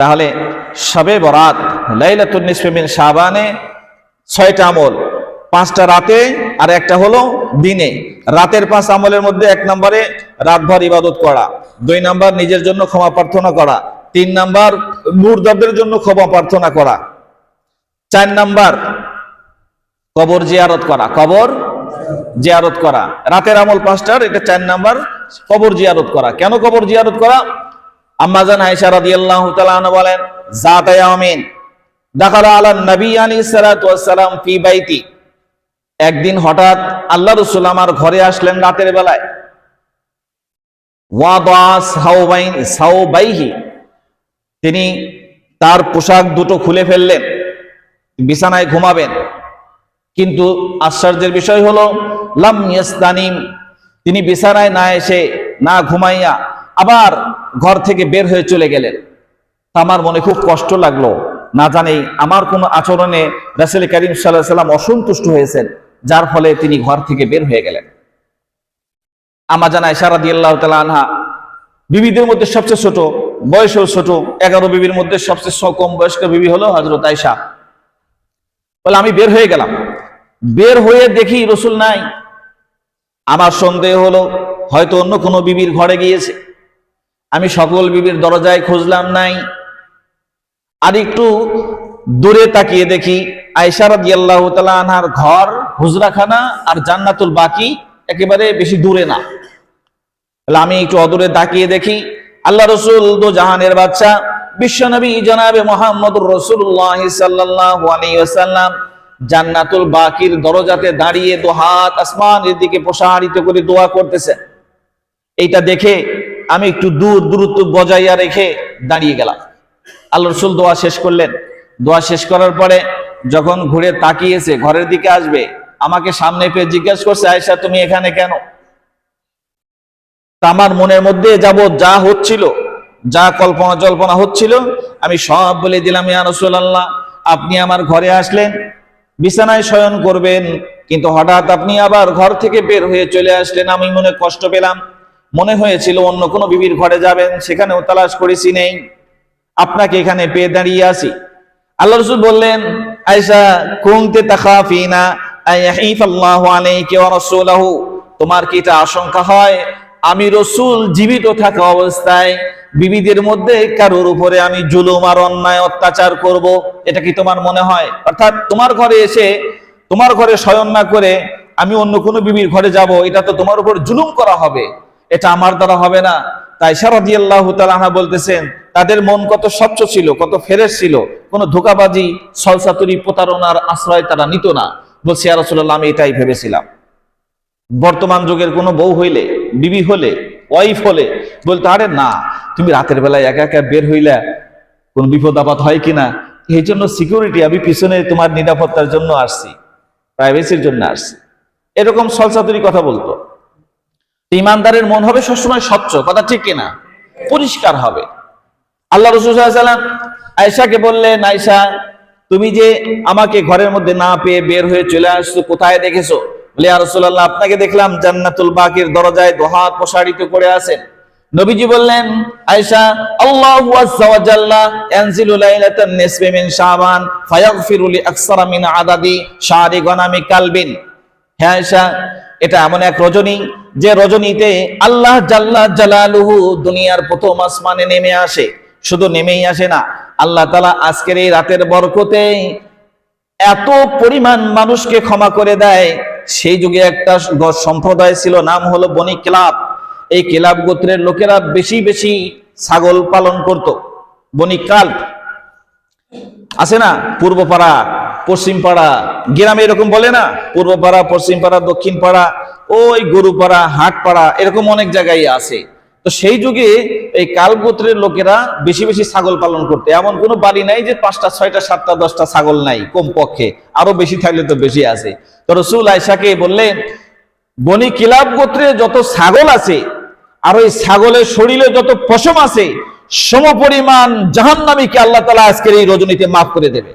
তাহলে সবে বরাত, লাইলাতুন নিসফে মিন ছয়টা আমল। পাঁচটা রাতে আর একটা হলো দিনে। রাতের পাঁচ আমলের মধ্যে এক নম্বরে রাতভর ইবাদত করা, দুই নাম্বার নিজের জন্য ক্ষমা প্রার্থনা করা, তিন নাম্বার মুর্দাদের জন্য ক্ষমা প্রার্থনা করা, চার নাম্বার কবর জিয়ারত করা, কবর জিয়ারত করা। রাতের আমল পাঁচটার, এটা চার নাম্বার কবর জিয়ারত করা। কেন কবর জিয়ারত করা? আম্মাজান আয়েশা রাদিয়াল্লাহু তাআলা বলেন জাতা ইয়ামিন দাখালা আলা নবী আলাইহিস সালাতু ওয়াস ফি বাইতি। একদিন হঠাৎ আল্লাহ রাসূল আমার ঘরে আসলেন রাতের বেলায়। ওয়াদা সাউবাইহি। তিনি তার পোশাক দুটো খুলে ফেললেন, বিছানায় ঘুমাবেন। কিন্তু আশ্চর্যের বিষয় হলো, লাম ইয়াস্তানিম, তিনি বিছানায় না এসে না ঘুমাইয়া আবার ঘর থেকে বের হয়ে চলে গেলেন। আমার মনে খুব কষ্ট লাগল। না জানি আমার কোনো আচরণে রাসেল করিম সাল্লাহ সাল্লাম অসন্তুষ্ট হয়েছেন, যার ফলে তিনি ঘর থেকে বের হয়ে গেলেন। আমা জানা ইশারা দিয়ে আল্লাহ তালা আনহা, বিবিদের মধ্যে সবচেয়ে ছোট, বয়সেও ছোট, এগারো বিবির মধ্যে সবচেয়ে কম বয়স্ক বিবি হলো হজরত আয়সা বলে, আমি বের হয়ে গেলাম। বের হয়ে দেখি রসুল নাই। আমার সন্দেহ হলো, হয়তো অন্য কোনো বিবির ঘরে গিয়েছে। আমি সকল বিবির দরজায় খুঁজলাম নাই। আর একটু দূরে তাকিয়ে দেখি আয়সার দিয়াল্লাহ আনহার ঘর হুজরাখানা আর জান্নাতুল বাকি একেবারে বেশি দূরে না। আমি একটু অদূরে তাকিয়ে দেখি, আল্লাহ রসুল দো জাহানের বাচ্চা, বিশ্বনবী জনাবে মোহাম্মদুর রসুল্লাহ সাল্লাহ আলাইসাল্লাম জান্নাতুল বাকির দরজাতে দাঁড়িয়ে দো হাত আসমানের দিকে প্রসারিত করে দোয়া করতেছে। এইটা দেখে আমি একটু দূর দূরত্ব বজাইয়া রেখে দাঁড়িয়ে গেলাম। আল্লাহ রসুল দোয়া শেষ করলেন। দোয়া শেষ করার পরে যখন ঘুরে তাকিয়েছে, ঘরের দিকে আসবে, আমাকে সামনে পেয়ে জিজ্ঞাসা করছে আয়সা তুমি এখানে কেন? আমার মনের মধ্যে যাব যা হচ্ছিল, যা কল্পনা জল্পনা হচ্ছিল, আমি সব বলে দিলাম, ইয়া রাসূলুল্লাহ, আপনি আমার ঘরে আসলেন, বিছানায় শয়ন করবেন। কিন্তু হঠাৎ আপনি আবার ঘর থেকে বের হয়ে চলে আসলেন, আমি মনে কষ্ট পেলাম। মনে হয়েছিল অন্য কোনো বিবির ঘরে যাবেন, সেখানেও তালাশ করেছি নেই। আপনাকে এখানে পেয়ে দাঁড়িয়ে আছি। আল্লাহ রসুল বললেন আয়সা কুনতে তাখাফিনা আইয়াহিফাল্লাহু আলাইহি ওয়া রাসূলুহু। তোমার কি এটা আশঙ্কা হয়? আমি রসুল জীবিত থাকা অবস্থায় বিবিদের মধ্যে কারোর উপরে আমি জুলুম আর অন্যায় অত্যাচার করব, এটা কি তোমার মনে হয়? অর্থাৎ তোমার ঘরে এসে, তোমার ঘরে শয়ন না করে আমি অন্য কোনো বিবির ঘরে যাব, এটা তো তোমার উপর জুলুম করা হবে। এটা আমার দ্বারা হবে না। তাই সারাদি আল্লাহ বলতেছেন, তাদের মন কত স্বচ্ছ ছিল, কত ফেরেশ ছিল, কোনো ধোকাবাজি, সলসাতুরি প্রতারণার আশ্রয় তারা নিত না। বলছি আরসুল্লাহ আমি এটাই ভেবেছিলাম। বর্তমান যুগের কোনো বউ হইলে, বিবি হলে, ওয়াইফ হলে, বলতে, আরে না, তুমি রাতের বেলায় একা একা বের হইলে কোন বিপদ আপদ হয় কিনা এই জন্য সিকিউরিটি আমি পিছনে তোমার নিরাপত্তার জন্য আসছি প্রাইভেসির জন্য আসছি। এরকম সলসাতুরি কথা বলতো। ইমানদারের মন হবে সবসময় স্বচ্ছ, কথা ঠিক কিনা? পরিষ্কার হবে। আল্লাহ রসুলাম আয়সাকে বললেন আয়সা তুমি যে আমাকে ঘরের মধ্যে না পেয়ে বের হয়ে চলে আসছো, কোথায় দেখেছ? বলে আপনাকে দেখলাম জান্নাতুল বাকির দরজায় দোহাত প্রসারিত করে আছেন। নবীজি বললেন, আয়েশা, আল্লাহু আদাদি গনামি কালবিন। হ্যাঁ আয়েশা, এটা এমন এক রজনী যে রজনীতে আল্লাহ জাল্লা জালালুহু দুনিয়ার প্রথম আসমানে নেমে আসে, শুধু নেমেই আসে না, আল্লাহ তালা আজকের এই রাতের বরকতে এত পরিমাণ মানুষকে ক্ষমা করে দেয়। সেই যুগে একটা সম্প্রদায় ছিল, নাম হলো বনি ক্লাব। এই ক্লাব গোত্রের লোকেরা বেশি বেশি ছাগল পালন করত। বনি কাল আছে না পূর্ব পাড়া পশ্চিম পাড়া গ্রামে এরকম বলে না পূর্ব পাড়া পশ্চিম পাড়া দক্ষিণ পাড়া ওই গরু পাড়া, হাট পাড়া, এরকম অনেক জায়গায় আছে। তো সেই যুগে এই কাল গোত্রের লোকেরা বেশি বেশি ছাগল পালন করতে। এমন কোনো বাড়ি নাই যে পাঁচটা, ছয়টা, সাতটা, দশটা ছাগল নাই কম পক্ষে আরও বেশি থাকলে তো বেশি আছে। তো রসুল আয়সাকে বললেন, বনি কিলাব গোত্রে যত ছাগল আছে, আর ওই ছাগলের শরীরে যত পশম আছে, সম পরিমাণ জাহান্নামীকে আল্লাহ তালা আজকের এই রজনীতে মাফ করে দেবে।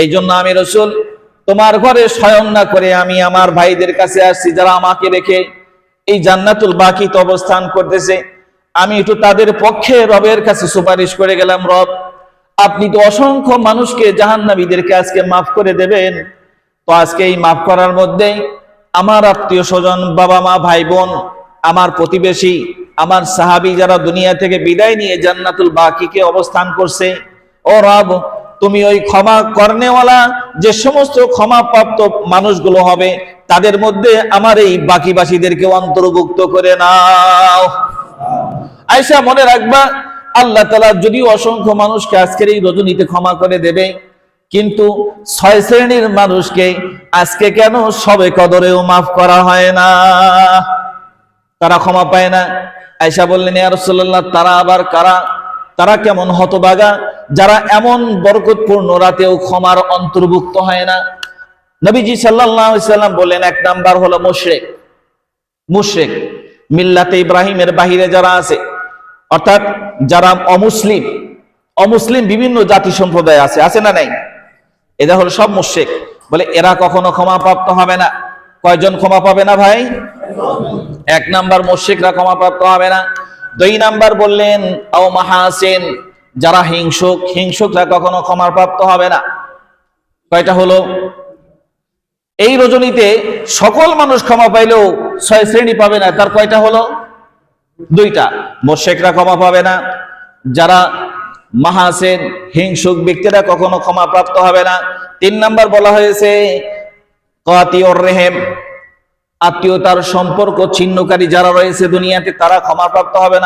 এই জন্য আমি রসুল তোমার ঘরে স্বয়ং না করে আমি আমার ভাইদের কাছে আসছি, যারা আমাকে রেখে এই জান্নাতুল বাকিতে অবস্থান করতেছে। আমি একটু তাদের পক্ষে রবের কাছে সুপারিশ করে গেলাম, রব, আপনি তো অসংখ্য মানুষকে জাহান্নাবীদেরকে আজকে মাফ করে দেবেন। তো আজকে এই মাফ করার মধ্যে আমার আত্মীয় স্বজন, বাবা মা, ভাই বোন, আমার প্রতিবেশী, আমার সাহাবি যারা দুনিয়া থেকে বিদায় নিয়ে জান্নাতুল বাকিকে অবস্থান করছে, ও রব তুমি ওই ক্ষমা করনেওয়ালা, যে সমস্ত ক্ষমাপ্রাপ্ত মানুষগুলো হবে, তাদের মধ্যে আমার এই বাকিবাসীদেরকে অন্তর্ভুক্ত করে নাও। আয়সা মনে রাখবা, আল্লাহ তালা যদিও অসংখ্য মানুষকে আজকের এই রজনীতে ক্ষমা করে দেবে, কিন্তু ছয় শ্রেণির মানুষকে আজকে কেন সবে কদরেও মাফ করা হয় না? তারা ক্ষমা পায় না। আয়সা বললেন ইয়ারসোল্লাহ তারা আবার কারা? তারা কেমন হতবাগা? যারা এমন বরকতপূর্ণ রাতেও ক্ষমার অন্তর্ভুক্ত হয় না। নবীজি সাল্লাম বললেন, এক নাম্বার হলো মুশরেক। মুশরেক মিল্লাতে ইব্রাহিমের বাহিরে যারা আছে, অর্থাৎ যারা অমুসলিম অমুসলিম বিভিন্ন জাতি সম্প্রদায় আছে আছে না নাই? এরা হলো সব মুশরেক। বলে, এরা কখনো ক্ষমা প্রাপ্ত হবে না। কয়জন ক্ষমা পাবে না ভাই? এক নাম্বার মুশরিকরা ক্ষমা প্রাপ্ত হবে না। দুই নাম্বার বললেন, আও মাহাসেন, যারা হিংসুক, হিংসুকরা কখনো ক্ষমার প্রাপ্ত হবে না। কয়টা হলো? এই রজনীতে সকল মানুষ ক্ষমা পাইলেও ছয় শ্রেণি পাবে না, তার কয়টা হলো? দুইটা। মোশেকরা ক্ষমা পাবে না, যারা মাহাসেন, হিংসুক ব্যক্তিরা কখনো ক্ষমা প্রাপ্ত হবে না। তিন নাম্বার বলা হয়েছে কাতিওর রেহেম, আত্মীয়তার সম্পর্ক ছিন্নকারী যারা রয়েছে দুনিয়াতে, তারা ক্ষমা প্রাপ্ত হবে না।